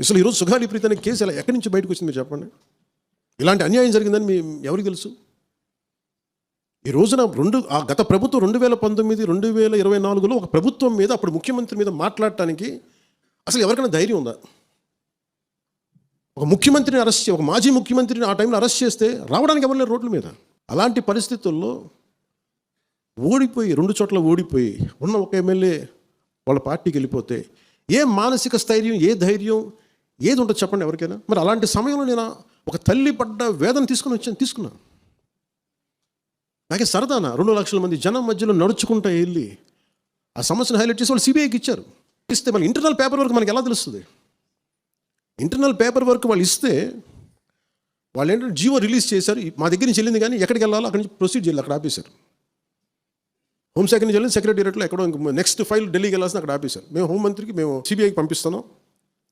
అసలు ఈరోజు సుగాలి ప్రీతి అనే కేసు ఎలా ఎక్కడి నుంచి బయటకు వచ్చింది మీరు చెప్పండి. ఇలాంటి అన్యాయం జరిగిందని మీ ఎవరికి తెలుసు? ఈ రోజున రెండు ఆ గత ప్రభుత్వం రెండు వేల పంతొమ్మిది రెండు వేల ఇరవై నాలుగులో ఒక ప్రభుత్వం మీద అప్పుడు ముఖ్యమంత్రి మీద మాట్లాడటానికి అసలు ఎవరికైనా ధైర్యం ఉందా? ఒక ముఖ్యమంత్రిని అరెస్ట్ ఒక మాజీ ముఖ్యమంత్రిని ఆ టైంలో అరెస్ట్ చేస్తే రావడానికి ఎవరు లేరు రోడ్ల మీద. అలాంటి పరిస్థితుల్లో ఓడిపోయి రెండు చోట్ల ఓడిపోయి ఉన్న ఒక ఎమ్మెల్యే వాళ్ళ పార్టీకి వెళ్ళిపోతే ఏ మానసిక స్థైర్యం ఏ ధైర్యం ఏది ఉంటుంది చెప్పండి ఎవరికైనా? మరి అలాంటి సమయంలో నేను ఒక తల్లి పడ్డ వేదన తీసుకుని వచ్చాను తీసుకున్నాను నాకే సరదానా రెండు లక్షల మంది జనం మధ్యలో నడుచుకుంటూ వెళ్ళి ఆ సమస్యను హైలైట్ చేసి వాళ్ళు సిబిఐకి ఇచ్చారు. ఇస్తే మళ్ళీ ఇంటర్నల్ పేపర్ వర్క్ మనకి ఎలా తెలుస్తుంది? ఇంటర్నల్ పేపర్ వర్క్ వాళ్ళు ఇస్తే వాళ్ళు ఏంటంటే జియో రిలీజ్ చేశారు. మా దగ్గర నుంచి వెళ్ళింది కానీ ఎక్కడికి వెళ్ళాలో అక్కడి నుంచి ప్రొసీడ్ చేయాలి అక్కడ ఆపేశారు. హోంశాఖ నుంచి వెళ్ళింది సెక్రటేరియట్లో ఎక్కడో నెక్స్ట్ ఫైల్ ఢిల్లీకి వెళ్ళాల్సిన అక్కడ ఆపేశారు. మేము హోంమంత్రికి మేము సిబిఐకి పంపిస్తున్నాం.